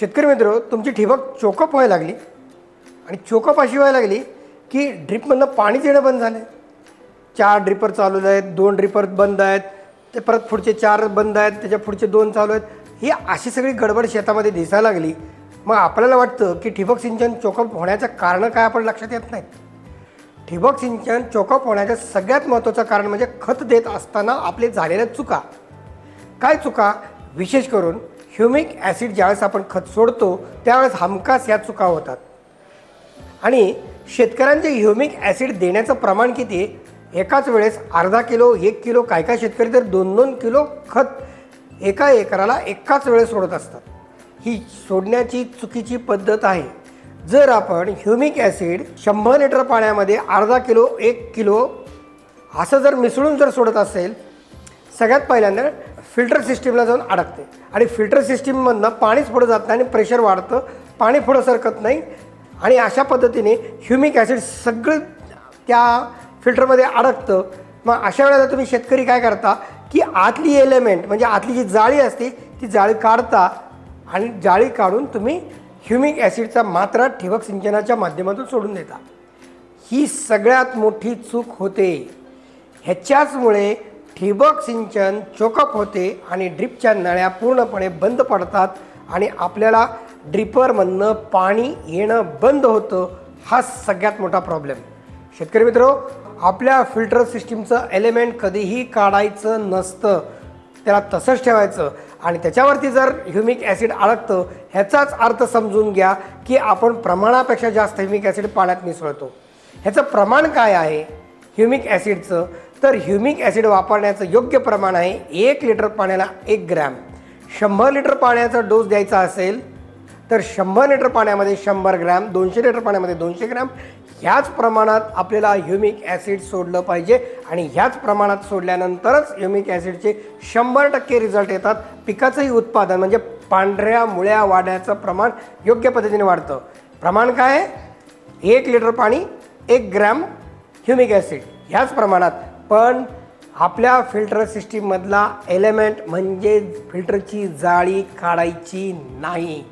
शेतकरी मित्र तुमची ठिबक चोकअप व्हायला लागली. आणि चोकअप अशी व्हायला लागली की ड्रिपमधनं पाणी देणं बंद झालं चार ड्रिपर चालू आहेत दोन ड्रिपर बंद आहेत ते परत पुढचे चार बंद आहेत त्याच्या पुढचे दोन चालू आहेत. ही अशी सगळी गडबड शेतामध्ये दिसायला लागली. मग आपल्याला वाटतं की ठिबक सिंचन चोकअप होण्याचं कारण काय आपण लक्षात येत नाहीत ठिबक सिंचन चोकअप होण्याचं सगळ्यात महत्त्वाचं कारण म्हणजे खत देत असताना आपले झालेल्या चुका. काय चुका? विशेष करून ह्युमिक ॲसिड ज्यावेळेस आपण खत सोडतो त्यावेळेस हमखास या चुका होतात. आणि शेतकऱ्यांचे ह्युमिक ॲसिड देण्याचं प्रमाण किती आहे? एकाच वेळेस अर्धा किलो एक किलो काय काय शेतकरी तर दोन दोन किलो खत एका एकराला एकाच वेळेस सोडत असतात. ही सोडण्याची चुकीची पद्धत आहे. जर आपण ह्युमिक ॲसिड शंभर लिटर पाण्यामध्ये अर्धा किलो एक किलो असं जर मिसळून जर सोडत असेल सगळ्यात पहिल्यांदा फिल्टर सिस्टीमला जाऊन अडकते. आणि फिल्टर सिस्टीममधनं पाणीच पुढं जात नाही आणि प्रेशर वाढतं. पाणी पुढं सरकत नाही. आणि अशा पद्धतीने ह्युमिक ॲसिड सगळं त्या फिल्टरमध्ये अडकतं. मग अशा वेळेला तुम्ही शेतकरी काय करता की आतली एलिमेंट म्हणजे आतली जी जाळी असते ती जाळी काढता आणि जाळी काढून तुम्ही ह्युमिक ॲसिडचा मात्रा ठिबक सिंचनाच्या माध्यमातून सोडून देता. ही सगळ्यात मोठी चूक होते. ह्याच्याचमुळे ठिबक सिंचन चोकअप होते आणि ड्रिपच्या नळ्या पूर्णपणे बंद पडतात आणि आपल्याला ड्रिपरमधनं पाणी येणं बंद होतं हा सगळ्यात मोठा प्रॉब्लेम शेतकरी मित्र आपल्या फिल्टर सिस्टीमचं एलिमेंट कधीही काढायचं नसतं. त्याला तसंच ठेवायचं. आणि त्याच्यावरती जर ह्युमिक ॲसिड अडकतं ह्याचाच अर्थ समजून घ्या की आपण प्रमाणापेक्षा जास्त ह्युमिक ॲसिड पाण्यात मिसळतो. ह्याचं प्रमाण काय आहे? ह्युमिक ॲसिडचं. तर ह्युमिक ॲसिड वापरण्याचं योग्य प्रमाण आहे एक लिटर पाण्याला एक ग्रॅम. शंभर लिटर पाण्याचा डोस द्यायचा असेल तर शंभर लिटर पाण्यामध्ये शंभर ग्रॅम दोनशे लिटर पाण्यामध्ये दोनशे ग्रॅम ह्याच प्रमाणात आपल्याला ह्युमिक ॲसिड सोडलं पाहिजे. आणि ह्याच प्रमाणात सोडल्यानंतरच ह्युमिक ॲसिडचे शंभर टक्के रिझल्ट येतात. पिकाचंही उत्पादन म्हणजे पांढऱ्या मुळ्या वाढण्याचं प्रमाण योग्य पद्धतीने वाढतं. प्रमाण काय आहे? एक लिटर पाणी एक ग्रॅम ह्युमिक ॲसिड ह्याच प्रमाणात. पण आपल्या फिल्टर सिस्टीममधला एलिमेंट म्हणजे फिल्टरची जाळी काढायची नाही.